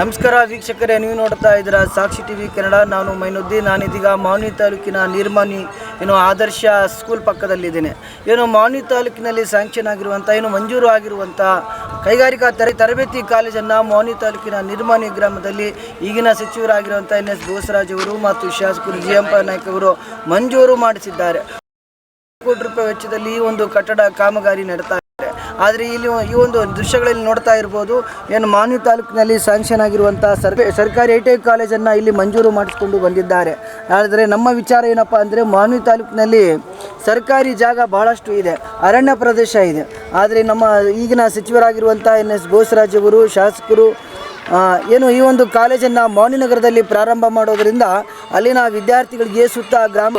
ನಮಸ್ಕಾರ ವೀಕ್ಷಕರೇ, ನೀವು ನೋಡ್ತಾ ಇದ್ದೀರಾ ಸಾಕ್ಷಿ ಟಿವಿ ಕನ್ನಡ. ನಾನು ಮೈನುದ್ದೀನ್, ನಾನಿದೀಗ ಮಾವನಿ ತಾಲೂಕಿನ ನಿರ್ಮಾನಿ ಏನು ಆದರ್ಶ ಸ್ಕೂಲ್ ಪಕ್ಕದಲ್ಲಿದ್ದೇನೆ. ಏನು ಮಾವನಿ ತಾಲೂಕಿನಲ್ಲಿ ಸ್ಯಾಂಕ್ಷನ್ ಆಗಿರುವಂಥ ಏನು ಮಂಜೂರು ಆಗಿರುವಂಥ ಕೈಗಾರಿಕಾ ತರ, ತರಬೇತಿ ಕಾಲೇಜನ್ನು ಮಾವನಿ ತಾಲೂಕಿನ ನಿರ್ಮಾನಿ ಗ್ರಾಮದಲ್ಲಿ ಈಗಿನ ಸಚಿವರಾಗಿರುವಂಥ ಎನ್ ಎಸ್ ಬೋಸರಾಜ್ ಅವರು ಮತ್ತು ಶಾಸಕರು ಜಿ ಎಂ ನಾಯ್ಕ ಅವರು ಮಂಜೂರು ಮಾಡಿಸಿದ್ದಾರೆ. ಕೋಟಿ ರೂಪಾಯಿ ವೆಚ್ಚದಲ್ಲಿ ಒಂದು ಕಟ್ಟಡ ಕಾಮಗಾರಿ ನಡೆತಾ ಆದರೆ ಇಲ್ಲಿ ಈ ಒಂದು ದೃಶ್ಯಗಳಲ್ಲಿ ನೋಡ್ತಾ ಇರ್ಬೋದು, ಏನು ಮಾನ್ಯ ತಾಲೂಕಿನಲ್ಲಿ ಸ್ಯಾಂಕ್ಷನ್ ಆಗಿರುವಂಥ ಸರ್ಕ, ಸರ್ಕಾರಿ ಐ ಟಿ ಐ ಕಾಲೇಜನ್ನು ಇಲ್ಲಿ ಮಂಜೂರು ಮಾಡಿಸಿಕೊಂಡು ಬಂದಿದ್ದಾರೆ. ಆದರೆ ನಮ್ಮ ವಿಚಾರ ಏನಪ್ಪ ಅಂದರೆ ಮಾನ್ವಿ ತಾಲೂಕಿನಲ್ಲಿ ಸರ್ಕಾರಿ ಜಾಗ ಬಹಳಷ್ಟು ಇದೆ, ಅರಣ್ಯ ಪ್ರದೇಶ ಇದೆ. ಆದರೆ ನಮ್ಮ ಈಗಿನ ಸಚಿವರಾಗಿರುವಂಥ ಎನ್ ಎಸ್ ಬೋಸರಾಜ್ ಅವರು, ಶಾಸಕರು ಏನು ಈ ಒಂದು ಕಾಲೇಜನ್ನು ಮೌನಿನಗರದಲ್ಲಿ ಪ್ರಾರಂಭ ಮಾಡೋದರಿಂದ ಅಲ್ಲಿನ ವಿದ್ಯಾರ್ಥಿಗಳಿಗೆ ಸುತ್ತ ಗ್ರಾಮ,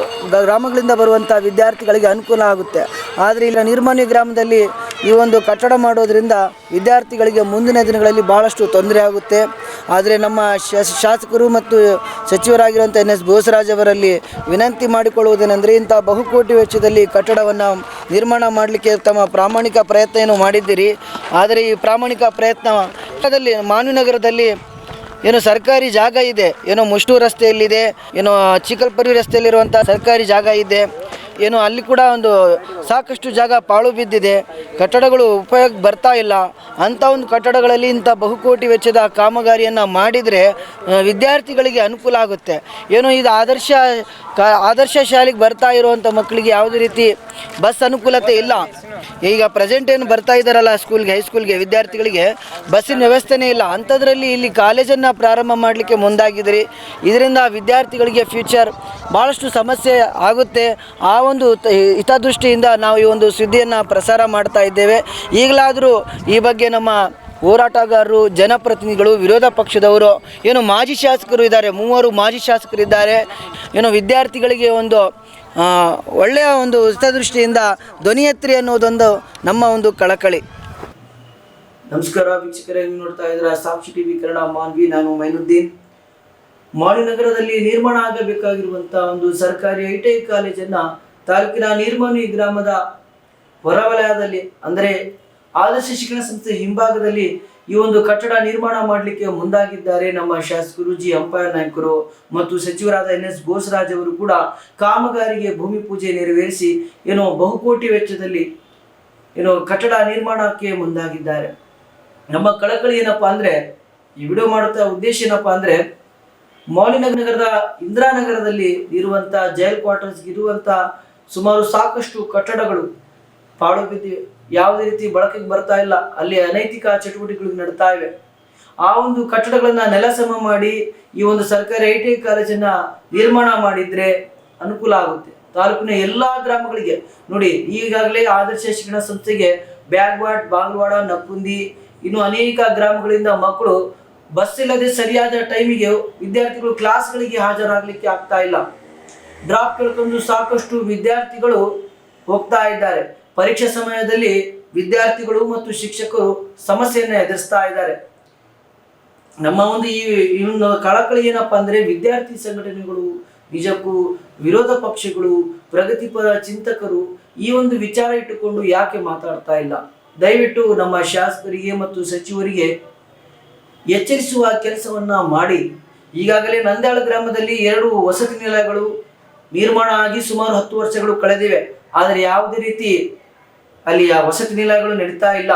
ಗ್ರಾಮಗಳಿಂದ ಬರುವಂಥ ವಿದ್ಯಾರ್ಥಿಗಳಿಗೆ ಅನುಕೂಲ ಆಗುತ್ತೆ. ಆದರೆ ಇಲ್ಲ ನಿರ್ಮಾನ್ಯ ಗ್ರಾಮದಲ್ಲಿ ಈ ಒಂದು ಕಟ್ಟಡ ಮಾಡೋದರಿಂದ ವಿದ್ಯಾರ್ಥಿಗಳಿಗೆ ಮುಂದಿನ ದಿನಗಳಲ್ಲಿ ಭಾಳಷ್ಟು ತೊಂದರೆ ಆಗುತ್ತೆ. ಆದರೆ ನಮ್ಮ ಶಾಸ- ಶಾಸಕರು ಮತ್ತು ಸಚಿವರಾಗಿರುವಂಥ ಎನ್ ಎಸ್ ಬೋಸರಾಜ್ ಅವರಲ್ಲಿ ವಿನಂತಿ ಮಾಡಿಕೊಳ್ಳುವುದೇನೆಂದರೆ ಇಂಥ ಬಹುಕೋಟಿ ವೆಚ್ಚದಲ್ಲಿ ಕಟ್ಟಡವನ್ನು ನಿರ್ಮಾಣ ಮಾಡಲಿಕ್ಕೆ ತಮ್ಮ ಪ್ರಾಮಾಣಿಕ ಪ್ರಯತ್ನ ಏನು ಮಾಡಿದ್ದೀರಿ. ಆದರೆ ಈ ಪ್ರಾಮಾಣಿಕ ಪ್ರಯತ್ನ ಏನೋ ಏನು ಸರ್ಕಾರಿ ಜಾಗ ಇದೆ, ಏನೋ ಮುಷ್ಟೂರು ರಸ್ತೆಯಲ್ಲಿದೆ, ಏನೋ ಚಿಕ್ಕಲ್ಪರಿ ರಸ್ತೆಯಲ್ಲಿರುವಂಥ ಸರ್ಕಾರಿ ಜಾಗ ಇದೆ. ಏನು, ಅಲ್ಲಿ ಕೂಡ ಒಂದು ಸಾಕಷ್ಟು ಜಾಗ ಪಾಳು ಬಿದ್ದಿದೆ. ಕಟ್ಟಡಗಳು ಉಪಯೋಗ ಬರ್ತಾ ಇಲ್ಲ. ಅಂಥ ಒಂದು ಕಟ್ಟಡಗಳಲ್ಲಿ ಇಂಥ ಬಹುಕೋಟಿ ವೆಚ್ಚದ ಕಾಮಗಾರಿಯನ್ನು ಮಾಡಿದರೆ ವಿದ್ಯಾರ್ಥಿಗಳಿಗೆ ಅನುಕೂಲ ಆಗುತ್ತೆ. ಏನು, ಇದು ಆದರ್ಶ ಆದರ್ಶ ಶಾಲೆಗೆ ಬರ್ತಾ ಇರುವಂಥ ಮಕ್ಕಳಿಗೆ ಯಾವುದೇ ರೀತಿ ಬಸ್ ಅನುಕೂಲತೆ ಇಲ್ಲ. ಈಗ ಪ್ರೆಸೆಂಟ್ ಏನು ಬರ್ತಾ ಇದ್ದಾರಲ್ಲ ಸ್ಕೂಲ್ಗೆ ಹೈಸ್ಕೂಲ್ಗೆ ವಿದ್ಯಾರ್ಥಿಗಳಿಗೆ ಬಸ್ಸಿನ ವ್ಯವಸ್ಥೆನೇ ಇಲ್ಲ. ಅಂಥದ್ರಲ್ಲಿ ಇಲ್ಲಿ ಕಾಲೇಜನ್ನು ಪ್ರಾರಂಭ ಮಾಡಲಿಕ್ಕೆ ಮುಂದಾಗಿದ್ರಿ. ಇದರಿಂದ ವಿದ್ಯಾರ್ಥಿಗಳಿಗೆ ಫ್ಯೂಚರ್ ಭಾಳಷ್ಟು ಸಮಸ್ಯೆ ಆಗುತ್ತೆ. ಆ ಒಂದು ಹಿತದೃಷ್ಟಿಯಿಂದ ನಾವು ಈ ಒಂದು ಸುದ್ದಿಯನ್ನು ಪ್ರಸಾರ ಮಾಡ್ತಾ ಇದ್ದೇವೆ. ಈಗಲಾದರೂ ಈ ಬಗ್ಗೆ ನಮ್ಮ ಹೋರಾಟಗಾರರು, ಜನಪ್ರತಿನಿಧಿಗಳು, ವಿರೋಧ ಪಕ್ಷದವರು, ಏನು ಮಾಜಿ ಶಾಸಕರು ಇದ್ದಾರೆ, ಮೂವರು ಮಾಜಿ ಶಾಸಕರಿದ್ದಾರೆ. ಏನು ವಿದ್ಯಾರ್ಥಿಗಳಿಗೆ ಒಂದು ಒಳ್ಳೆಯ ಒಂದು ಹಿತದೃಷ್ಟಿಯಿಂದ ಧ್ವನಿಯತ್ರಿ ಅನ್ನೋದೊಂದು ನಮ್ಮ ಒಂದು ಕಳಕಳಿ. ನಮಸ್ಕಾರ, ವೀಕ್ಷಕರೇ, ನೀವು ನೋಡ್ತಾ ಇದ್ದೀರಾ ಸಾಕ್ಷಿ ಟಿವಿ ಕನ್ನಡ ಮಾನ್ವಿ, ನಾನು ಮೈನುದ್ದೀನ್. ನಗರದಲ್ಲಿ ನಿರ್ಮಾಣ ಆಗಬೇಕಾಗಿರುವಂತಹ ಒಂದು ಸರ್ಕಾರಿ ಐ ಟಿ ಐ ಕಾಲೇಜನ್ನು ತಾಲೂಕಿನ ನಿರ್ಮಾಣಿ ಗ್ರಾಮದ ಹೊರವಲಯದಲ್ಲಿ, ಅಂದರೆ ಆದರ್ಶ ಶಿಕ್ಷಣ ಸಂಸ್ಥೆ ಹಿಂಭಾಗದಲ್ಲಿ ಈ ಒಂದು ಕಟ್ಟಡ ನಿರ್ಮಾಣ ಮಾಡಲಿಕ್ಕೆ ಮುಂದಾಗಿದ್ದಾರೆ ನಮ್ಮ ಶಾಸಕರು ಜಿ ಅಂಪಾಯ ನಾಯಕರು ಮತ್ತು ಸಚಿವರಾದ ಎನ್ ಎಸ್ ಬೋಸರಾಜ್ ಅವರು ಕೂಡ ಕಾಮಗಾರಿಗೆ ಭೂಮಿ ಪೂಜೆ ನೆರವೇರಿಸಿ ಏನೋ ಬಹುಕೋಟಿ ವೆಚ್ಚದಲ್ಲಿ ಏನೋ ಕಟ್ಟಡ ನಿರ್ಮಾಣಕ್ಕೆ ಮುಂದಾಗಿದ್ದಾರೆ. ನಮ್ಮ ಕಳಕಳಿ ಏನಪ್ಪಾ ಅಂದ್ರೆ, ಈ ವಿಡಿಯೋ ಮಾಡುತ್ತಾ ಉದ್ದೇಶ ಏನಪ್ಪಾ ಅಂದ್ರೆ ನಗರದ ಇಂದಿರಾನಗರದಲ್ಲಿ ಇರುವಂತಹ ಜೈಲ್ ಕ್ವಾರ್ಟರ್ಸ್ ಇರುವಂತಹ ಸುಮಾರು ಸಾಕಷ್ಟು ಕಟ್ಟಡಗಳು ಪಾಳು ಬಿದ್ದಿವೆ ಯಾವುದೇ ರೀತಿ ಬಳಕೆಗೆ ಬರ್ತಾ ಇಲ್ಲ. ಅಲ್ಲಿ ಅನೈತಿಕ ಚಟುವಟಿಕೆಗಳು ನಡೀತಾ ಇವೆ. ಆ ಒಂದು ಕಟ್ಟಡಗಳನ್ನ ನೆಲಸಮ ಮಾಡಿ, ಈ ಒಂದು ಸರ್ಕಾರಿ ಐ ಟಿ ಐ ಕಾಲೇಜನ್ನ ನಿರ್ಮಾಣ ಮಾಡಿದ್ರೆ ಅನುಕೂಲ ಆಗುತ್ತೆ. ತಾಲೂಕಿನ ಎಲ್ಲಾ ಗ್ರಾಮಗಳಿಗೆ. ನೋಡಿ, ಈಗಾಗಲೇ ಆದರ್ಶ ಶಿಕ್ಷಣ ಸಂಸ್ಥೆಗೆ ಬ್ಯಾಗ್ವಾಡ್, ಬಾಗಲವಾಡ ನಕ್ಕುಂದಿ ಇನ್ನು ಅನೇಕ ಗ್ರಾಮಗಳಿಂದ ಮಕ್ಕಳು ಬಸ್ ಇಲ್ಲದೆ ಸರಿಯಾದ ಟೈಮಿಗೆ ವಿದ್ಯಾರ್ಥಿಗಳು ಕ್ಲಾಸ್ಗಳಿಗೆ ಹಾಜರಾಗಲಿಕ್ಕೆ ಆಗ್ತಾ ಇಲ್ಲ. ಡ್ರಾಪ್ ಕೇಳ್ಕೊಂಡು ಸಾಕಷ್ಟು ವಿದ್ಯಾರ್ಥಿಗಳು ಹೋಗ್ತಾ ಇದ್ದಾರೆ. ಪರೀಕ್ಷೆ ಸಮಯದಲ್ಲಿ ವಿದ್ಯಾರ್ಥಿಗಳು ಮತ್ತು ಶಿಕ್ಷಕರು ಸಮಸ್ಯೆಯನ್ನು ಎದುರಿಸ್ತಾ ಇದ್ದಾರೆ. ನಮ್ಮ ಒಂದು ಈ ಒಂದು ಕಳಕಳಿ ಏನಪ್ಪಾ ಅಂದ್ರೆ ವಿದ್ಯಾರ್ಥಿ ಸಂಘಟನೆಗಳು, ನಿಜಕ್ಕೂ ವಿರೋಧ ಪಕ್ಷಗಳು ಪ್ರಗತಿಪರ ಚಿಂತಕರು ಈ ಒಂದು ವಿಚಾರ ಇಟ್ಟುಕೊಂಡು ಯಾಕೆ ಮಾತಾಡ್ತಾ ಇಲ್ಲ? ದಯವಿಟ್ಟು ನಮ್ಮ ಶಾಸಕರಿಗೆ ಮತ್ತು ಸಚಿವರಿಗೆ ಎಚ್ಚರಿಸುವ ಕೆಲಸವನ್ನ ಮಾಡಿ. ಈಗಾಗಲೇ ನಂದ್ಯಾಳ ಗ್ರಾಮದಲ್ಲಿ ಎರಡು ವಸತಿ ನಿಲಯಗಳು ನಿರ್ಮಾಣ ಆಗಿ ಸುಮಾರು ಹತ್ತು ವರ್ಷಗಳು ಕಳೆದಿವೆ. ಆದರೆ ಯಾವುದೇ ರೀತಿ ಅಲ್ಲಿ ಆ ವಸತಿ ನಿಲಯಗಳು ನಡೀತಾ ಇಲ್ಲ.